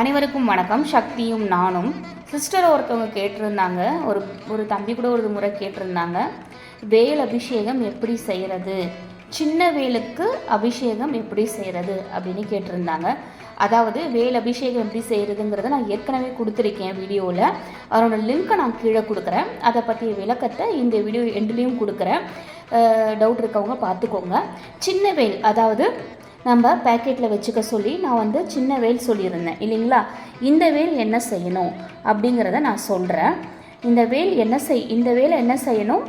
அனைவருக்கும் வணக்கம். சக்தியும் நானும். சிஸ்டர் ஒருத்தவங்க கேட்டிருந்தாங்க. ஒரு ஒரு தம்பி கூட ஒரு முறை கேட்டிருந்தாங்க. வேல் அபிஷேகம் எப்படி செய்கிறது சின்ன வேலுக்கு அபிஷேகம் எப்படி செய்கிறது அப்படின்னு கேட்டிருந்தாங்க. அதாவது வேல் அபிஷேகம் எப்படி செய்கிறதுங்கிறத நான் ஏற்கனவே கொடுத்துருக்கேன் வீடியோவில் அதனோட லிங்க்கை நான் கீழே கொடுக்குறேன். அதை பற்றிய விளக்கத்தை இந்த வீடியோ எண்ட்லேயும் கொடுக்குறேன். டவுட் இருக்கவங்க பார்த்துக்கோங்க. சின்ன வேல் அதாவது நம்ம பேக்கெட்டில் வச்சுக்க சொல்லி நான் வந்து சின்ன வேல் சொல்லியிருந்தேன். இல்லைங்களா? இந்த வேல் என்ன செய்யணும் அப்படிங்கிறத நான் சொல்கிறேன் இந்த வேல் என்ன செய் இந்த வேலை என்ன செய்யணும்?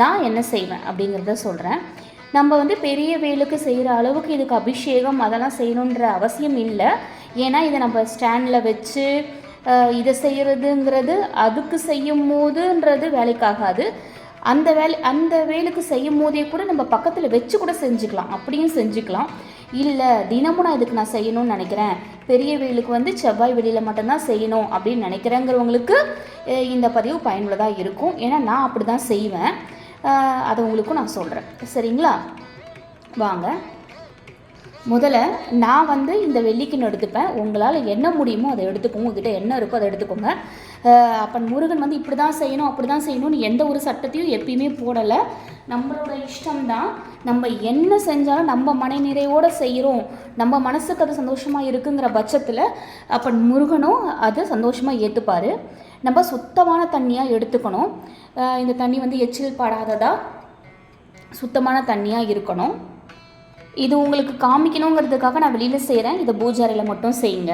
நான் என்ன செய்வேன் அப்படிங்கிறத சொல்கிறேன் நம்ம வந்து பெரிய வேலுக்கு செய்கிற அளவுக்கு இதுக்கு அபிஷேகம் அதெல்லாம் செய்யணுன்ற அவசியம் இல்லை. ஏன்னா இதை நம்ம ஸ்டாண்டில் வச்சு இதை செய்கிறதுங்கிறது அதுக்கு செய்யும் போதுன்றது வேலைக்காகாது. அந்த வேலை அந்த வேலுக்கு செய்யும் போதே கூட நம்ம பக்கத்தில் வச்சு கூட செஞ்சுக்கலாம். அப்படியும் செஞ்சுக்கலாம். இல்லை தினமும் நான் இதுக்கு நான் செய்யணும்னு நினைக்கிறேன். பெரிய வெயிலுக்கு வந்து செவ்வாய் வெளியில் மட்டும்தான் செய்யணும் அப்படின்னு நினைக்கிறேங்கிறவங்களுக்கு இந்த பதிவு பயனுள்ளதாக இருக்கும். ஏன்னா நான் அப்படி தான் செய்வேன் அதை உங்களுக்கும் நான் சொல்கிறேன் சரிங்களா? வாங்க. முதல்ல நான் வந்து இந்த வெள்ளிக்கிண்ணம் எடுத்துப்பேன். உங்களால் என்ன முடியுமோ அதை எடுத்துக்கோங்க. உங்ககிட்ட என்ன இருக்கோ அதை எடுத்துக்கோங்க. அப்பன் முருகன் வந்து இப்படி தான் செய்யணும் அப்படி தான் செய்யணும்னு எந்த ஒரு சட்டத்தையும் எப்பயுமே போடலை. நம்மளோட இஷ்டம்தான். நம்ம என்ன செஞ்சாலும் நம்ம மன நிறைவோடு செய்கிறோம் நம்ம மனசுக்கு அது சந்தோஷமாக இருக்குங்கிற பட்சத்தில் அப்பன் முருகனும் அதை சந்தோஷமாக ஏற்றுப்பார் நம்ம சுத்தமான தண்ணியாக எடுத்துக்கணும். இந்த தண்ணி வந்து எச்சில் படாததாக சுத்தமான தண்ணியாக இருக்கணும். இது உங்களுக்கு காமிக்கணுங்கிறதுக்காக நான் வெளியில் செய்கிறேன் இதை பூஜாரியில் மட்டும் செய்யுங்க.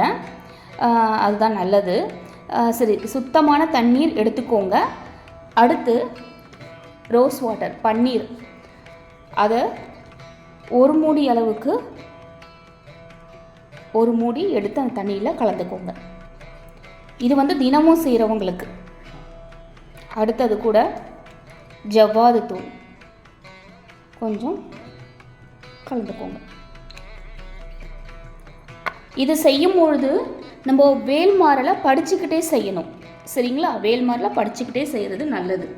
அதுதான் நல்லது. சரி சுத்தமான தண்ணீர் எடுத்துக்கோங்க. அடுத்து ரோஸ் வாட்டர் பன்னீர். அதை ஒரு மூடி அளவுக்கு ஒரு மூடி எடுத்து அந்த தண்ணியில் கலந்துக்கோங்க. இது வந்து தினமும் செய்கிறவங்களுக்கு அடுத்தது கூட ஜவ்வாது தூள். கொஞ்சம் கலந்துக்கோங்க. இது செய்யும் பொழுது நம்ம வேல்மாறலை படிச்சுக்கிட்டே செய்யணும். சரிங்களா? வேல்மாறலை படிச்சுக்கிட்டே செய்கிறது நல்லது.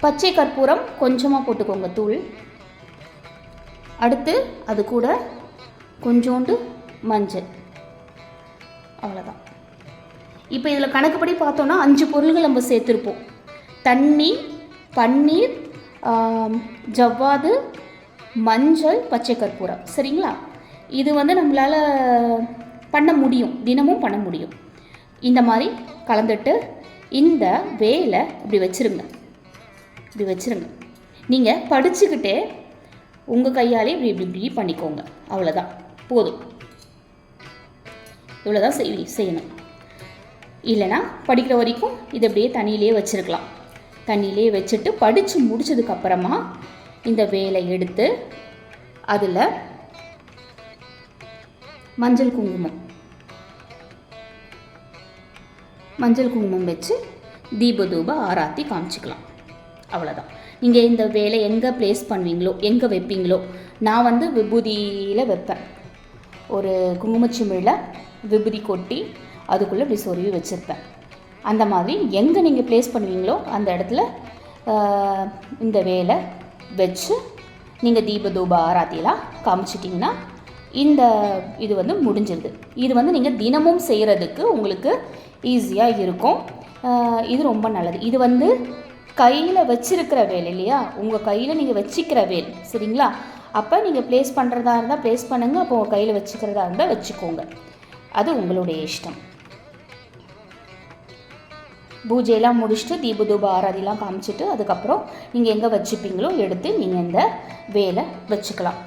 பச்சை கற்பூரம் கொஞ்சமாக போட்டுக்கோங்க தூள். அடுத்து அது கூட கொஞ்சோண்டு மஞ்சள். அவ்வளோதான் இப்போ இதில் கணக்குப்படி பார்த்தோன்னா அஞ்சு பொருள்கள் நம்ம சேர்த்துருப்போம். தண்ணி பன்னீர் ஜவ்வாது மஞ்சள் பச்சை கற்பூரம். சரிங்களா? இது வந்து நம்மளால் பண்ண முடியும். தினமும் பண்ண முடியும். இந்த மாதிரி கலந்துட்டு இந்த வேலை இப்படி வச்சிருங்க. இப்படி வச்சுருங்க. நீங்கள் படிச்சுக்கிட்டே உங்கள் கையாலே இப்படி இப்படி இப்படி பண்ணிக்கோங்க. அவ்வளோதான் போதும். இவ்வளோதான் செய் செய்யணும். இல்லைன்னா படிக்கிற வரைக்கும் இதை அப்படியே தண்ணியிலே வச்சுருக்கலாம். தண்ணியிலே வச்சுட்டு படித்து முடிச்சதுக்கப்புறமா இந்த வேலை எடுத்து அதில் மஞ்சள் குங்குமம். மஞ்சள் குங்குமம் வச்சு தீபதூப ஆராத்தி காமிச்சிக்கலாம். அவ்வளோதான் நீங்கள் இந்த வேலை எங்கே ப்ளேஸ் பண்ணுவீங்களோ எங்கே வைப்பீங்களோ நான் வந்து விபூதியில் வைப்பேன். ஒரு குங்குமச்சிமிழில் விபூதி கொட்டி அதுக்குள்ளே இப்படி சொருவி வச்சுருப்பேன். அந்த மாதிரி எங்கே நீங்கள் ப்ளேஸ் பண்ணுவீங்களோ அந்த இடத்துல இந்த வேலை வச்சு நீங்கள் தீப தூப ஆராத்தியெல்லாம் காமிச்சிட்டிங்கன்னா இந்த இது வந்து முடிஞ்சிருது. இது வந்து நீங்கள் தினமும் செய்கிறதுக்கு உங்களுக்கு ஈஸியாக இருக்கும். இது ரொம்ப நல்லது. இது வந்து கையில் வச்சிருக்கிற வேல் இல்லையா? உங்கள் கையில் நீங்கள் வச்சிக்கிற வேல் சரிங்களா? அப்போ நீங்கள் ப்ளேஸ் பண்ணுறதா இருந்தால் ப்ளேஸ் பண்ணுங்கள் அப்போ உங்கள் கையில் வச்சுக்கிறதா இருந்தால் வச்சுக்கோங்க. அது உங்களுடைய இஷ்டம். பூஜையெல்லாம் முடிச்சுட்டு தீப ஆராதிலாம் காமிச்சிட்டு அதுக்கப்புறம் நீங்கள் எங்கே வச்சுப்பீங்களோ எடுத்து நீங்கள் இந்த வேலை வச்சுக்கலாம்.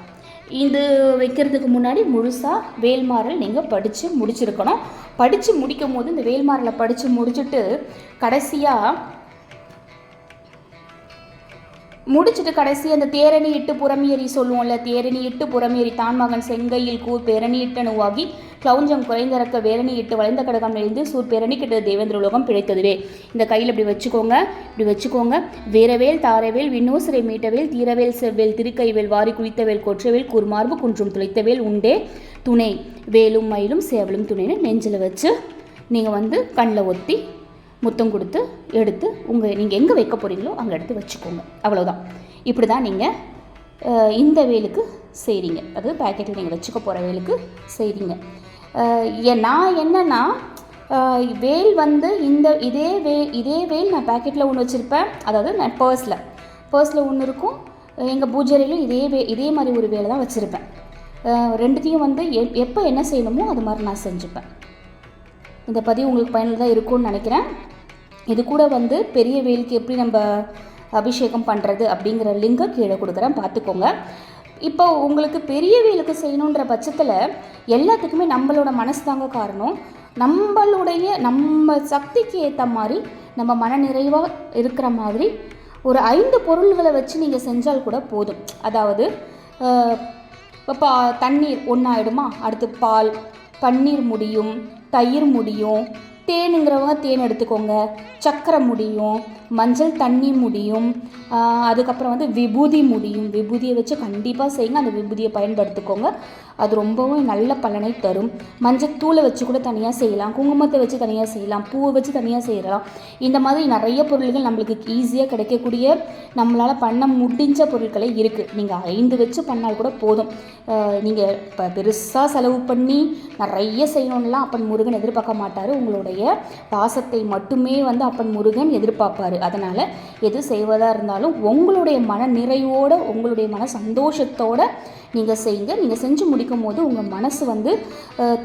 இது வைக்கிறதுக்கு முன்னாடி முழுசாக வேல்மாறல் நீங்கள் படித்து முடிச்சிருக்கணும். படித்து முடிக்கும் போது இந்த வேல்மாறலை படித்து முடிச்சுட்டு கடைசியாக முடிச்சுட்டு கடைசி அந்த தேரணி இட்டு புறமியறி சொல்லுவோம்ல தேரணி இட்டு புறமியறி தான் மகன் செங்கையில் கூர் பேரணி இட்டனுவாகி கிளவுஞ்சம் குறைந்திறக்க வேரணி இட்டு வளைந்த கடகம் எழுந்து சூர் பேரணி கிட்டது தேவேந்திர உலகம் பிழைத்ததுவே. இந்த கையில் இப்படி வச்சுக்கோங்க இப்படி வச்சுக்கோங்க. வேரவேல் தாரவேல் விண்ணோசிரை மீட்டவேல் தீரவேல் செவ்வேல் திருக்கைவேல் வாரி குளித்தவேல் கொற்றவேல் கூர்மார்பு குன்றும் துளைத்தவேல் உண்டே. துணை வேலும் மயிலும் சேவலும் துணைன்னு நெஞ்சில் வச்சு நீங்கள் வந்து கண்ணில் ஒத்தி முத்தம் கொடுத்து எடுத்து உங்கள் நீங்கள் எங்கே வைக்க போகிறீங்களோ அங்கே எடுத்து வச்சுக்கோங்க. அவ்வளோதான் இப்படி தான் நீங்கள் இந்த வேலுக்கு செய்கிறீங்க அது பேக்கெட்டில் நீங்கள் வச்சுக்க போகிற வேலுக்கு செய்கிறீங்க நான் என்னென்னா வேல் வந்து இந்த இதே வே இதே வேல் நான் பேக்கெட்டில் ஒன்று வச்சுருப்பேன். அதாவது நான் பர்ஸில் பர்ஸில் ஒன்று இருக்கும். எங்கள் பூஜையிலையும் இதே வே இதே மாதிரி ஒரு வேலை தான் வச்சுருப்பேன். ரெண்டுத்தையும் வந்து எப் எப்போ என்ன செய்யணுமோ அது மாதிரி நான் செஞ்சுப்பேன். இந்த பதிவு உங்களுக்கு பயனுள்ளதாக இருக்கும்னு நினைக்கிறேன். இது கூட வந்து பெரிய வேலுக்கு எப்படி நம்ம அபிஷேகம் பண்ணுறது அப்படிங்கிற லிங்கை கீழே கொடுக்குறேன். பார்த்துக்கோங்க. இப்போ உங்களுக்கு பெரிய வேலுக்கு செய்யணுன்ற பட்சத்தில் எல்லாத்துக்குமே நம்மளோட மனசு தாங்க காரணம். நம்மளுடைய நம்ம சக்திக்கு ஏற்ற மாதிரி நம்ம மன நிறைவாக இருக்கிற மாதிரி ஒரு ஐந்து பொருள்களை வச்சு நீங்கள் செஞ்சால் கூட போதும். அதாவது இப்போ பா தண்ணீர் ஒன்றாயிடுமா அடுத்து பால் பன்னீர் முடியும் தயிர் முடியும் தேனுங்கிறவங்க தேன் எடுத்துக்கோங்க. சக்கரை முடியும் மஞ்சள் தண்ணி முடியும் அதுக்கப்புறம் வந்து விபூதி முடியும். விபூதியை வச்சு கண்டிப்பாக செய்யுங்க. அந்த விபூதியை பயன்படுத்திக்கோங்க. அது ரொம்பவும் நல்ல பலனை தரும். மஞ்சள் தூளை வச்சு கூட தனியாக செய்யலாம். குங்குமத்தை வச்சு தனியாக செய்யலாம். பூவை வச்சு தனியாக செய்யலாம். இந்த மாதிரி நிறைய பொருள்கள் நம்மளுக்கு ஈஸியாக கிடைக்கக்கூடிய நம்மளால் பண்ண முடிஞ்ச பொருட்களே இருக்குது நீங்கள் ஐந்து வச்சு பண்ணால் கூட போதும். நீங்கள் இப்போ பெருசாக செலவு பண்ணி நிறைய செய்யணும்லாம் அப்பன் முருகன் எதிர்பார்க்க மாட்டார். உங்களுடைய பாசத்தை மட்டுமே வந்து அப்பன் முருகன் எதிர்பார்ப்பாரு. அதனால் எது செய்வதாக இருந்தாலும் உங்களுடைய மன நிறைவோடு உங்களுடைய மன சந்தோஷத்தோட நீங்கள் செய்யுங்க நீங்கள் செஞ்சு முடிக்கும் போது உங்கள் மனசு வந்து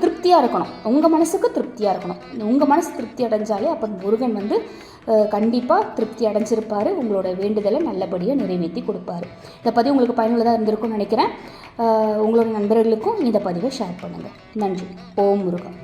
திருப்தியாக இருக்கணும். உங்கள் மனசுக்கு திருப்தியாக இருக்கணும். உங்கள் மனசு திருப்தி அடைஞ்சாலே அப்போ முருகன் வந்து கண்டிப்பாக திருப்தி அடைஞ்சிருப்பார். உங்களோட வேண்டுதலை நல்லபடியாக நிறைவேற்றி கொடுப்பாரு. இதை பதிவு உங்களுக்கு பயனுள்ளதாக இருந்திருக்கும்னு நினைக்கிறேன். உங்களோட நண்பர்களுக்கும் இந்த பதிவை ஷேர் பண்ணுங்கள் நன்றி. ஓம் முருகன்